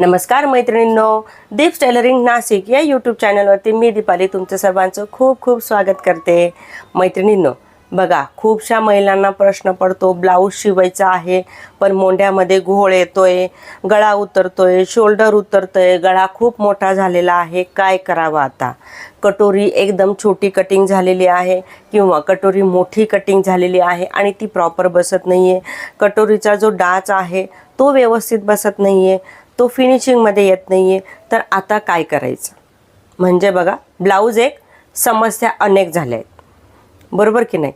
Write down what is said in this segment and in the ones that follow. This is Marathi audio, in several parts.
नमस्कार मैत्रिणींनो दीप टेलरिंग नाशिक या यूट्यूब चॅनलवरती मी दीपाली तुमचं सर्वांचं खूप खूप स्वागत करते. मैत्रिणींनो बघा खूपशा महिलांना प्रश्न पडतो ब्लाऊज शिवायचा आहे पण मोंढ्यामध्ये घोळ येतोय गळा उतरतोय शोल्डर उतरतोय गळा खूप मोठा झालेला आहे काय करावं आता? कटोरी एकदम छोटी कटिंग झालेली आहे किंवा कटोरी मोठी कटिंग झालेली आहे आणि ती प्रॉपर बसत नाही आहे कटोरीचा जो डाच आहे तो व्यवस्थित बसत नाही आहे तो फिनिशिंगमध्ये येत नाही आहे तर आता काय करायचं? म्हणजे बघा ब्लाऊज एक समस्या अनेक झाल्या आहेत. बरोबर की नाही?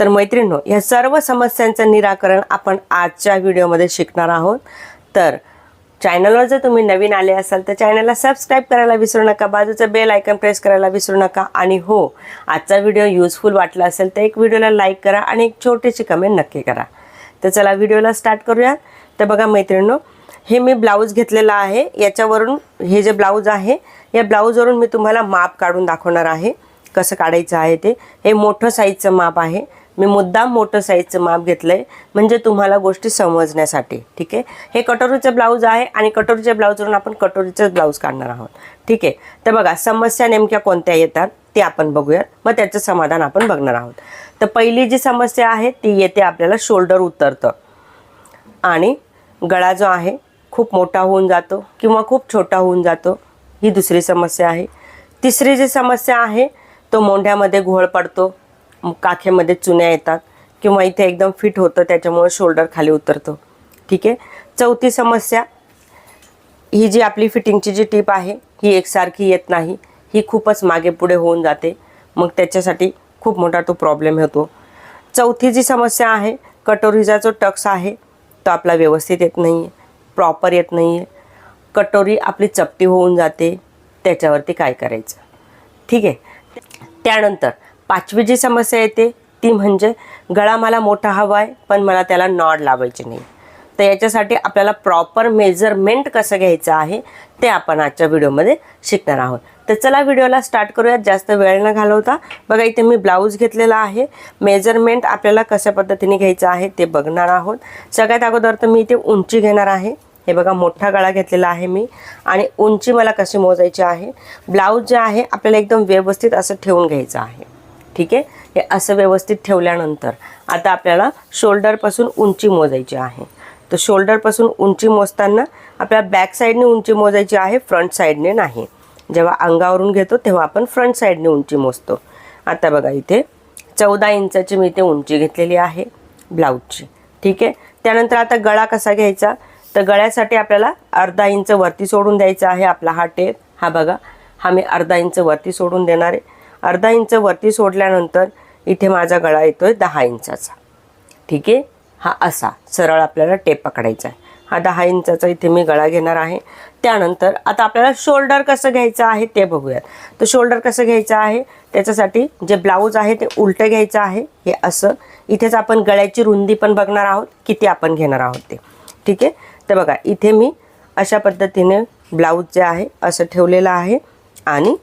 तर मैत्रिणींनो या सर्व समस्यांचं निराकरण आपण आजच्या व्हिडिओमध्ये शिकणार आहोत. तर चॅनलवर जर तुम्ही नवीन आले असाल तर चॅनलला सबस्क्राईब करायला विसरू नका. बाजूचं बेल आयकन प्रेस करायला विसरू नका. आणि हो आजचा व्हिडिओ युजफुल वाटला असेल तर एक व्हिडिओला लाईक करा आणि एक छोटीशी कमेंट नक्की करा. तर चला व्हिडिओला स्टार्ट करूया तर बघा मैत्रिणींनो हे मी ब्लाऊज घेतलेला आहे. याच्यावरून हे जे ब्लाऊज आहे या ब्लाऊजवरून मी तुम्हाला माप काढून दाखवणार आहे. कसं काढायचं आहे ते. हे मोठं साईजचं माप आहे. मी मुद्दाम मोठं साईजचं माप घेतलं आहे म्हणजे तुम्हाला गोष्टी समजण्यासाठी. ठीक आहे? हे कटोरीचं ब्लाऊज आहे आणि कटोरीच्या ब्लाऊजवरून आपण कटोरीचं ब्लाऊज काढणार आहोत. ठीक आहे? तर बघा समस्या नेमक्या कोणत्या येतात ते आपण बघूयात. मग त्याचं समाधान आपण बघणार आहोत. तर पहिली जी समस्या आहे ती येते आपल्याला शोल्डर उतरतं. आणि गळा जो आहे खूप मोठा होऊन जातो किंवा खूप छोटा होऊन जातो ही दुसरी समस्या आहे. तिसरी जी समस्या आहे तो मोंढ्यामध्ये घोळ पडतो काखेमध्ये चुन्या येतात किंवा इथे एकदम फिट होतं त्याच्यामुळे शोल्डर खाली उतरतो. ठीक आहे? चौथी समस्या ही जी आपली फिटिंगची जी टीप आहे ही एकसारखी येत नाही ही खूपच मागे पुढे होऊन जाते. मग त्याच्यासाठी खूप मोठा तो प्रॉब्लेम होतो. चौथी जी समस्या आहे कटोरीचा जो टक्स आहे तो आपला व्यवस्थित येत नाही आहे प्रॉपर येत नाही. आहे कटोरी आपली चपटी होऊन जाते. त्याच्यावरती काय करायचं? ठीक आहे? त्यानंतर पाचवी जी समस्या येते ती म्हणजे गळा मला मोठा हवा आहे पण मला त्याला नॉड लावायचे नाही. तर याच्यासाठी आपल्याला प्रॉपर मेजरमेंट कसं घ्यायचं आहे ते आपण आजच्या व्हिडिओमध्ये शिकणार आहोत. तर चला व्हिडिओला स्टार्ट करूयात. जास्त वेळ न घालवता. बघा इथे मी ब्लाऊज घेतलेला आहे. मेजरमेंट आपल्याला कशा पद्धतीने घ्यायचं आहे ते बघणार आहोत. सगळ्यात अगोदर तर मी इथे उंची घेणार आहे. हे बघा मोठा गळा घेतलेला आहे मी. आणि उंची मला कशी मोजायची आहे? ब्लाऊज जे आहे आपल्याला एकदम व्यवस्थित असं ठेवून घ्यायचं आहे. ठीक आहे? हे असं व्यवस्थित ठेवल्यानंतर आता आपल्याला शोल्डरपासून उंची मोजायची आहे. तर शोल्डरपासून उंची मोजताना आपल्याला बॅक साईडने उंची मोजायची आहे फ्रंट साईडने नाही. जेव्हा अंगावरून घेतो तेव्हा आपण फ्रंट साईडने उंची मोजतो. आता बघा इथे चौदा इंचाची मी इथे उंची घेतलेली आहे ब्लाऊजची. ठीक आहे? त्यानंतर आता गळा कसा घ्यायचा? तर गळ्यासाठी आपल्याला अर्धा इंच वरती सोडून द्यायचा आहे आपला हा टेप. हा बघा हा मी अर्धा इंच वरती सोडून देणार आहे. अर्धा इंच वरती सोडल्यानंतर इथे माझा गळा येतो आहे दहा इंचाचा. ठीक आहे? हा असा सरळ आपल्याला टेप पकडायचा आहे. हा दहा इंचाचा इथे मी गळा घेणार आहे. त्यानंतर आता आपल्याला शोल्डर कसं घ्यायचं आहे ते बघूयात. तर शोल्डर कसं घ्यायचं आहे? त्याच्यासाठी जे ब्लाऊज आहे ते उलटं घ्यायचं आहे. हे असं. इथेच आपण गळ्याची रुंदी पण बघणार आहोत किती आपण घेणार आहोत ते. ठीक आहे? तर बघा इथे मी अशा पद्धतीने ब्लाऊज जे आहे असं ठेवलेलं आहे. आणि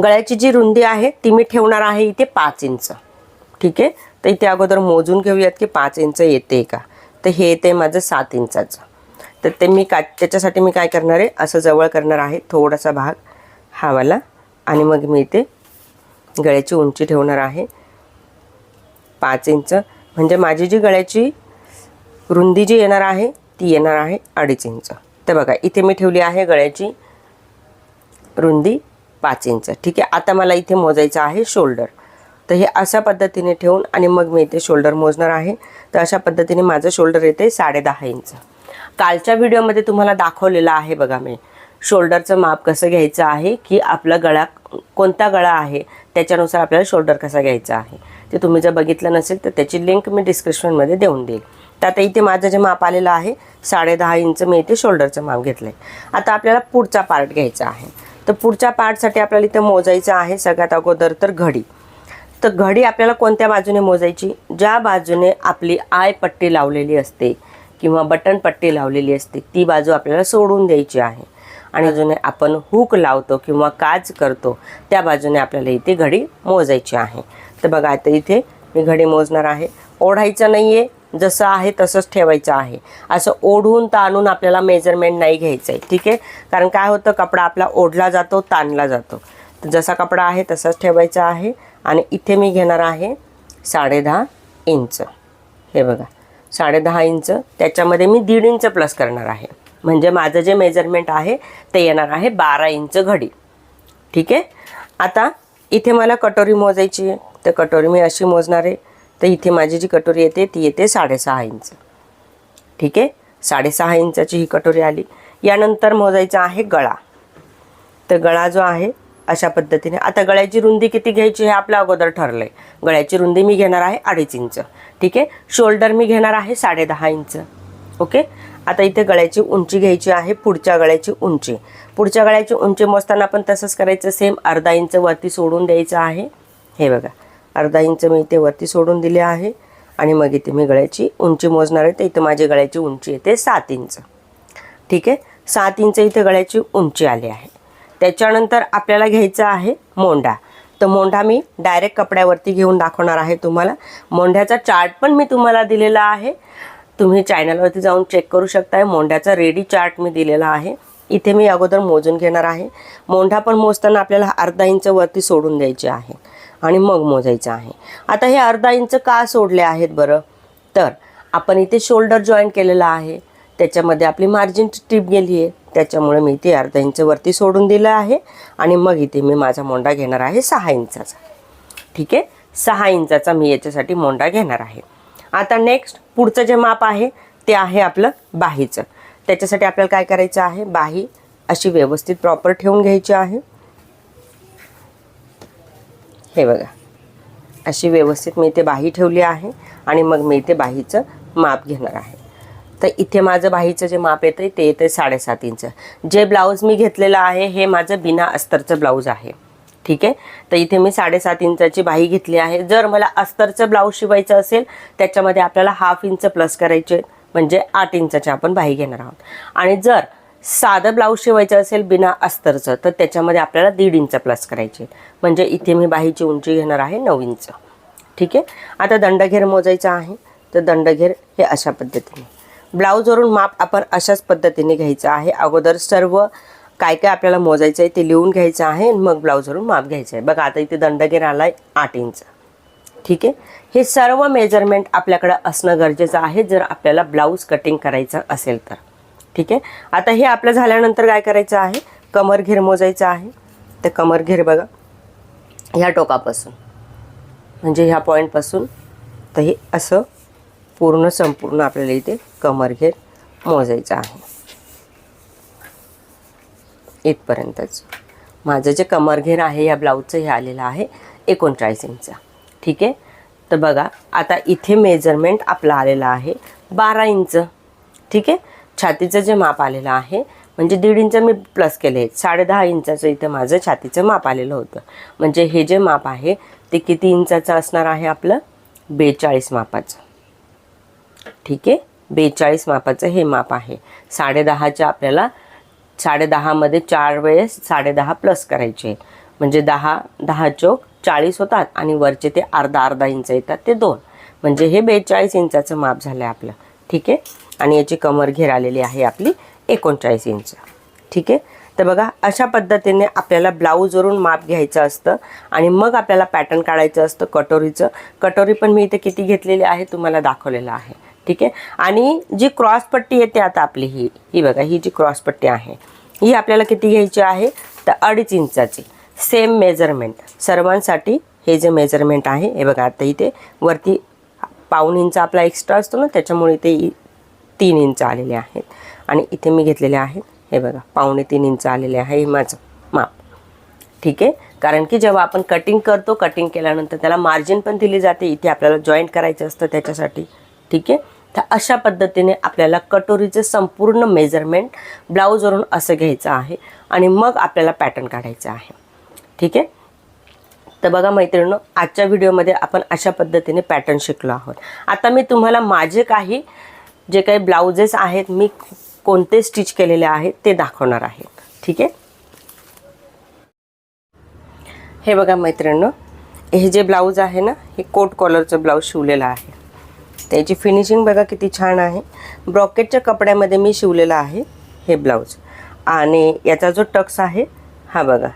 गळ्याची जी रुंदी आहे ती मी ठेवणार आहे इथे पाच इंच. ठीक आहे? तर इथे अगोदर मोजून घेऊयात की पाच इंच येते का? तर हे येते माझं सात इंचाचं. तर ते मी का त्याच्यासाठी मी काय करणार आहे असं जवळ करणार आहे थोडासा भाग हावाला आणि मग मी इथे गळ्याची उंची ठेवणार आहे. पाच इंच. म्हणजे माझी जी गळ्याची रुंदी जी येणार आहे ती येणार आहे अडीच इंच. तर बघा इथे मी ठेवली आहे गळ्याची रुंदी पाच इंच. ठीक आहे आता मला इथे मोजायचं आहे शोल्डर. तर हे अशा पद्धतीने ठेवून आणि मग मी इथे शोल्डर मोजणार आहे. तर अशा पद्धतीने माझं शोल्डर येते साडेदहा इंच. कालच्या व्हिडिओमध्ये तुम्हाला दाखवलेलं आहे बघा मी शोल्डरचं माप कसं घ्यायचं आहे की आपला गळा कोणता गळा आहे त्याच्यानुसार आपल्याला शोल्डर कसा घ्यायचा आहे. ते तुम्ही जर बघितलं नसेल तर त्याची लिंक मी डिस्क्रिप्शनमध्ये देऊन देईल. तर आता इथे माझं जे माप आलेलं आहे साडे दहा इंच मी इथे शोल्डरचं माप घेतलं आहे आता आपल्याला पुढचा पार्ट घ्यायचा आहे. तर पुढच्या पार्टसाठी आपल्याला इथे मोजायचं आहे सगळ्यात अगोदर तर घडी. तर घडी आपल्याला कोणत्या बाजूने मोजायची? ज्या बाजूने आपली आय पट्टी लावलेली असते किंवा बटन पट्टी लावलेली असते ती बाजू आपल्याला सोडून द्यायची आहे. आणि बाजूने आपण हुक लावतो किंवा काज करतो त्या बाजूने आपल्याला इथे घडी मोजायची आहे. तर बघा आता इथे मी घडी मोजणार आहे. ओढायचं नाही आहे जसं आहे तसंच ठेवायचं आहे. असं ओढून ताणून आपल्याला मेजरमेंट नाही घ्यायचं आहे ठीक आहे? कारण काय होतं कपडा आपला ओढला जातो ताणला जातो. जसा कपडा आहे तसाच ठेवायचा आहे आणि इथे मी घेणार आहे साडेदहा इंच. हे बघा साडेदहा इंच. त्याच्यामध्ये मी दीड इंच प्लस करणार आहे. म्हणजे माझं जे मेजरमेंट आहे ते येणार आहे बारा इंच घडी. ठीक आहे? आता इथे मला कटोरी मोजायची आहे. तर कटोरी मी अशी मोजणार आहे. तर इथे माझी जी कटोरी येते ती येते साडेसहा इंच. ठीक आहे? साडेसहा इंचाची ही कटोरी आली. यानंतर मोजायचा आहे गळा. तर गळा जो आहे अशा पद्धतीने. आता गळ्याची रुंदी किती घ्यायची हे आपलं अगोदर ठरलं आहे गळ्याची रुंदी मी घेणार आहे अडीच इंच. ठीक आहे? शोल्डर मी घेणार आहे साडेदहा इंच. ओके? आता इथे गळ्याची उंची घ्यायची आहे पुढच्या गळ्याची उंची. पुढच्या गळ्याची उंची मोजताना पण तसंच करायचं. सेम अर्धा इंच वरती सोडून द्यायचं आहे. हे बघा. अर्धा इंच मी इथे वरती सोडून दिले आहे. आणि मग इथे मी गळ्याची उंची मोजणार आहे. तर इथे माझी गळ्याची उंची येते सात इंच. ठीक आहे? सात इंच इथे गळ्याची उंची आली आहे. त्याच्यानंतर आपल्याला घ्यायचं आहे मोंढा. तर मोंढा मी डायरेक्ट कपड्यावरती घेऊन दाखवणार आहे तुम्हाला. मोंढ्याचा चार्ट पण मी तुम्हाला दिलेला आहे. तुम्ही चॅनलवरती जाऊन चेक करू शकताय. मोंढ्याचा रेडी चार्ट मी दिलेला आहे. इथे मी अगोदर मोजून घेणार आहे. मोंढा पण मोजताना आपल्याला अर्धा इंच वरती सोडून द्यायचे आहे. आणि मग मोजायचं आहे. आता हे अर्धा इंच का सोडले आहेत बरं? तर आपण इथे शोल्डर जॉईन केलेला आहे. त्याच्यामध्ये आपली मार्जिन टिप गेली आहे. त्याच्यामुळे मी इथे अर्धा इंच वरती सोडून दिलं आहे. आणि मग इथे मी माझा मोंडा घेणार आहे सहा इंचाचा. ठीक आहे? सहा इंचाचा मी याच्यासाठी मोंडा घेणार आहे. आता नेक्स्ट पुढचं जे माप आहे ते आहे आपलं बाहीचं. त्याच्यासाठी आपल्याला काय करायचं आहे? बाही अशी व्यवस्थित प्रॉपर ठेवून घ्यायची आहे. हे बघा. अशी व्यवस्थित मी इथे बाही ठेवली आहे आणि मग मी इथे बाहीचं माप घेणार आहे. तर इथे माझं बाहीचं जे माप येतं ते येतं साडेसात इंच. जे ब्लाऊज मी घेतलेलं आहे हे माझं बिना अस्तरचं ब्लाऊज आहे. ठीक आहे? तर इथे मी साडेसात इंचाची बाही घेतली आहे. जर मला अस्तरचं ब्लाऊज शिवायचं असेल त्याच्यामध्ये आपल्याला हाफ इंच प्लस करायचे म्हणजे आठ इंचाची आपण बाही घेणार आहोत. आणि जर साधं ब्लाऊज शिवायचं असेल बिना अस्तरचं तर त्याच्यामध्ये आपल्याला दीड इंच प्लस करायचे म्हणजे इथे मी बाहीची उंची घेणार आहे नऊ इंच. ठीक आहे? आता दंडघेर मोजायचा आहे तर दंडघेर हे अशा पद्धतीने. ब्लाऊजवरून माप आपण अशाच पद्धतीने घ्यायचं आहे. अगोदर सर्व काय काय आपल्याला मोजायचं आहे ते लिहून घ्यायचं आहे आणि मग ब्लाऊजवरून माप घ्यायचं आहे. बघा आता इथे दंडघेर आला आहे आठ इंच. ठीक आहे? हे सर्व मेजरमेंट आपल्याकडं असणं गरजेचं आहे. जर आपल्याला ब्लाऊज कटिंग करायचं असेल तर. ठीक आहे? आता हे आपलं झाल्यानंतर काय करायचं आहे? कमर घेर मोजायचं आहे. तर कमर घेर बघा. ह्या टोकापासून. म्हणजे ह्या पॉईंटपासून तर हे असं पूर्ण संपूर्ण आपल्याला इथे कमर घेर मोजायचं आहे. इथपर्यंतच. माझं जे कमर घेर आहे या ब्लाऊजचं हे आलेलं आहे एकोणचाळीस इंच ठीक आहे? तर बघा आता इथे मेजरमेंट आपला आलेला आहे बारा इंच. ठीक आहे? छातीचं जे माप आलेलं आहे म्हणजे दीड इंच मी प्लस केले साडे साडेदहा इंचाचं इथं माझं छातीचं माप आलेलं होतं. म्हणजे हे जे माप आहे ते किती इंचाचं असणार आहे आपलं? बेचाळीस मापाचं. ठीक आहे? बेचाळीस मापाचं हे माप आहे. साडेदहाच्या आपल्याला साडेदहामध्ये चार वेळेस साडेदहा प्लस करायचे. म्हणजे दहा दहा चोक चाळीस होतात आणि वरचे ते अर्धा अर्धा इंच येतात ते दोन. म्हणजे हे बेचाळीस इंचाचं माप झालं आहे आपलं. ठीक आहे? आणि याची कमर घेर आलेली आहे आपली एकोणचाळीस इंच. ठीक आहे? तर बघा अशा पद्धतीने आपल्याला ब्लाऊजवरून माप घ्यायचं असतं आणि मग आपल्याला पॅटर्न काढायचं असतं कटोरीचं. कटोरी पण मी इथे किती घेतलेली आहे तुम्हाला दाखवलेलं आहे. ठीक आहे? आणि जी क्रॉसपट्टी येते आता आपली ही ही बघा ही जी क्रॉसपट्टी आहे ही आपल्याला किती घ्यायची आहे? तर अडीच इंचाची. सेम मेजरमेंट सर्वांसाठी हे जे मेजरमेंट आहे हे बघा आता इथे वरती पाऊन इंच आपला एक्स्ट्रा असतो ना त्याच्यामुळे ते तीन इंच आलेले आहेत. आणि इथे मी घेतलेले आहेत. हे बघा पावणे तीन इंच आलेले आहे. हे माझं माप. ठीक आहे? कारण की जेव्हा आपण कटिंग करतो कटिंग केल्यानंतर त्याला मार्जिन पण दिली जाते. इथे आपल्याला जॉईंट करायचं असतं त्याच्यासाठी. ठीक आहे? तर अशा पद्धतीने आपल्याला कटोरीचं संपूर्ण मेजरमेंट ब्लाऊजवरून असं घ्यायचं आहे. आणि मग आपल्याला पॅटर्न काढायचं आहे. ठीक आहे? तर बघा मैत्रिणींनो आजच्या व्हिडिओमध्ये आपण अशा पद्धतीने पॅटर्न शिकलो आहोत. आता मी तुम्हाला माझे काही जे काही ब्लाउजेस आहेत मी कोणते स्टिच केलेले आहेत ते दाखवणार आहे. ठीक आहे? हे बघा मैत्रिणीनं हे जे ब्लाऊज आहे ना हे कोट कॉलरचं ब्लाऊज शिवलेलं आहे. त्याची फिनिशिंग बघा किती छान आहे. ब्रॉकेटच्या कपड्यामध्ये मी शिवलेलं आहे हे ब्लाऊज आणि याचा जो टक्स आहे हा बघा.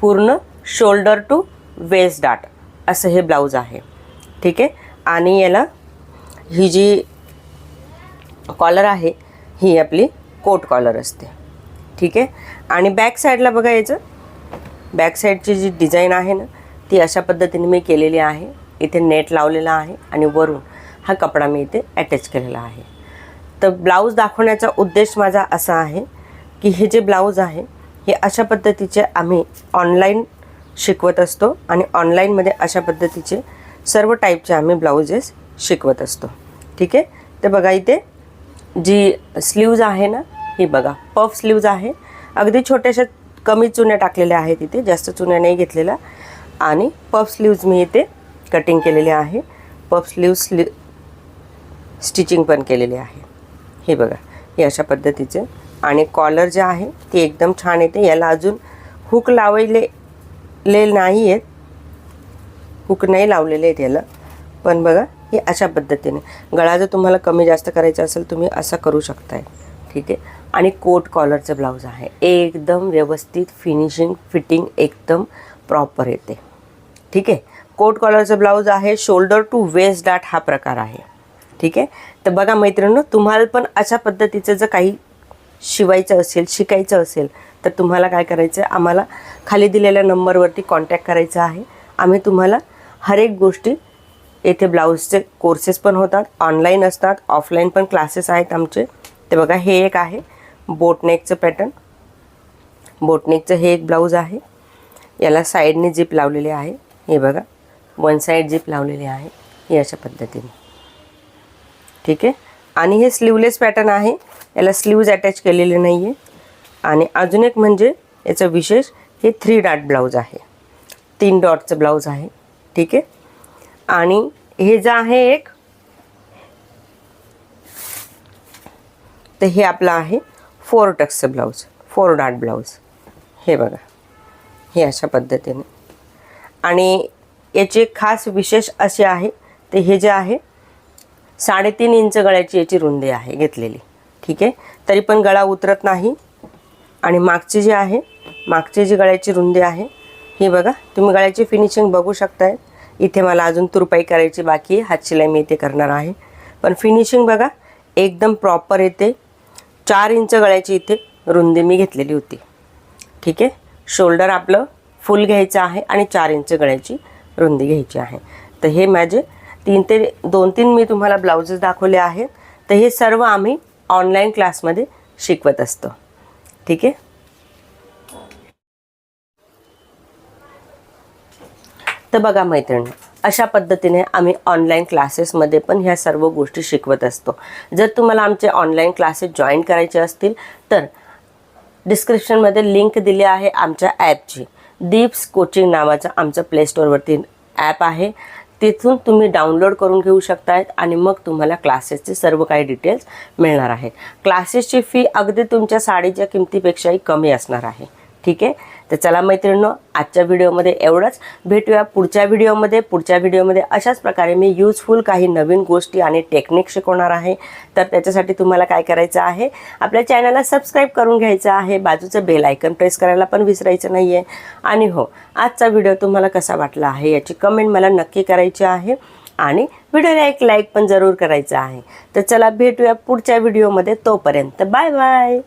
पूर्ण शोल्डर टू वेस्ट डाट असं हे ब्लाऊज आहे. ठीक आहे? आणि याला ही जी कॉलर आहे ही आपली कोट कॉलर असते. ठीक आहे? आणि बॅक साईडला बघा याचं. बॅक साईडची जी डिझाईन आहे ना ती अशा पद्धतीने मी केलेली आहे. इथे नेट लावलेला आहे आणि वरून हा कपडा मी इथे अटॅच केलेला आहे. तर ब्लाऊज दाखवण्याचा उद्देश माझा असा आहे की हे जे ब्लाऊज आहे हे अशा पद्धतीचे आम्ही ऑनलाईन शिकवत असतो आणि ऑनलाईनमध्ये अशा पद्धतीचे सर्व टाईपचे आम्ही ब्लाऊजेस शिकवत असतो. ठीक आहे? तर बघा इथे जी स्लीव्ज आहे ना ही बघा पफ स्लीव्ज आहे. अगदी छोट्याशा कमी चुन्या टाकलेल्या आहेत इथे जास्त चुन्या नाही घेतलेल्या. आणि पफ स्लीव्ज मी इथे कटिंग केलेले आहे. पफ स्लीव्ज स्ली स्टिचिंग पण केलेली आहे. हे बघा हे अशा पद्धतीचे. आणि कॉलर जे आहे ते एकदम छान येते. याला अजून हुक लावले ले नाही आहेत हुक नाही लावलेले आहेत याला. पण बघा हे अशा पद्धतीने. गळा जर तुम्हाला कमी जास्त करायचा असेल तुम्ही असा करू शकताय. ठीक आहे? आणि कोट कॉलरचं ब्लाऊज आहे. एकदम व्यवस्थित फिनिशिंग फिटिंग एकदम प्रॉपर येते. ठीक आहे? कोट कॉलरचं ब्लाऊज आहे. शोल्डर टू वेस्ट डाट हा प्रकार आहे. ठीक आहे? तर बघा मैत्रिणी तुम्हाला पण अशा पद्धतीचं जर काही शिवायचं असेल शिकायचं असेल तर तुम्हाला काय करायचं आहे आम्हाला खाली दिलेल्या नंबरवरती कॉन्टॅक्ट करायचा आहे. आम्ही तुम्हाला हर एक गोष्टी येथे ब्लाऊजचे कोर्सेस पण होतात ऑनलाईन असतात ऑफलाईन पण क्लासेस आहेत आमचे. ते बघा हे एक आहे बोटनेकचं पॅटर्न बोटनेकचं हे एक ब्लाऊज आहे. याला साईडने जिप लावलेली आहे. हे बघा वन साईड जिप लावलेली आहे हे अशा पद्धतीने. ठीक आहे? आणि हे स्लीवलेस पॅटर्न आहे. याला स्लीव्ज अटॅच केलेले नाही आहे आणि अजून एक म्हणजे याचं विशेष हे थ्री डॉट ब्लाऊज आहे. तीन डॉटचं ब्लाऊज आहे. ठीक आहे? आणि हे जे आहे एक तर हे आपलं आहे फोर टक्सचं ब्लाऊज फोर डाट ब्लाऊज हे बघा हे अशा पद्धतीने. आणि याचे खास विशेष असे आहे ते हे जे आहे साडेतीन इंच गळ्याची याची रुंदी आहे घेतलेली. ठीक आहे? तरी पण गळा उतरत नाही. आणि मागची जी आहे मागची जी गळ्याची रुंदी आहे ही बघा तुम्ही गळ्याची फिनिशिंग बघू शकताय. इथे मला अजून तुरपाई करायची बाकी आहे. हातशिलाई मी इथे करणार आहे. पण फिनिशिंग बघा एकदम प्रॉपर येते. चार इंच गळ्याची इथे रुंदी मी घेतलेली होती. ठीक आहे? शोल्डर आपलं फुल घ्यायचं आहे आणि चार इंच गळ्याची रुंदी घ्यायची आहे. तर हे माझे तीन ते दोन तीन मी तुम्हाला ब्लाउजेस दाखवले आहेत. तर हे सर्व आम्ही ऑनलाईन क्लासमध्ये शिकवत असतो. ठीक आहे? तर बघा मैत्रिणी अशा पद्धतीने आम्ही ऑनलाईन क्लासेसमध्ये पण ह्या सर्व गोष्टी शिकवत असतो. जर तुम्हाला आमचे ऑनलाईन क्लासेस जॉईन करायचे असतील तर डिस्क्रिप्शनमध्ये लिंक दिली आहे आमच्या ॲपची दीप्स कोचिंग नावाचं आमचं प्ले स्टोअरवरती ॲप आहे. तिथून तुम्ही डाउनलोड करून घेऊ शकतायत आणि मग तुम्हाला क्लासेसचे सर्व काही डिटेल्स मिळणार आहेत. क्लासेसची फी अगदी तुमच्या साडीच्या किमतीपेक्षाही कमी असणार आहे. ठीक आहे? तर चला मैत्रिणींनो आजच्या व्हिडिओमध्ये एवढंच. भेटूया पुढच्या व्हिडिओमध्ये. पुढच्या व्हिडिओमध्ये अशाच प्रकारे मी यूजफुल काही नवीन गोष्टी आणि टेक्निक शिकवणार आहे. तर त्याच्यासाठी तुम्हाला काय करायचं आहे? आपल्या चॅनलला सबस्क्राईब करून घ्यायचं आहे. बाजूचं बेल आयकन प्रेस करायला पण विसरायचं नाही आहे आणि हो आजचा व्हिडिओ तुम्हाला कसा वाटला आहे याची कमेंट मला नक्की करायची आहे. आणि व्हिडिओला एक लाईक पण जरूर करायचं आहे. तर चला भेटूया पुढच्या व्हिडिओमध्ये. तोपर्यंत बाय बाय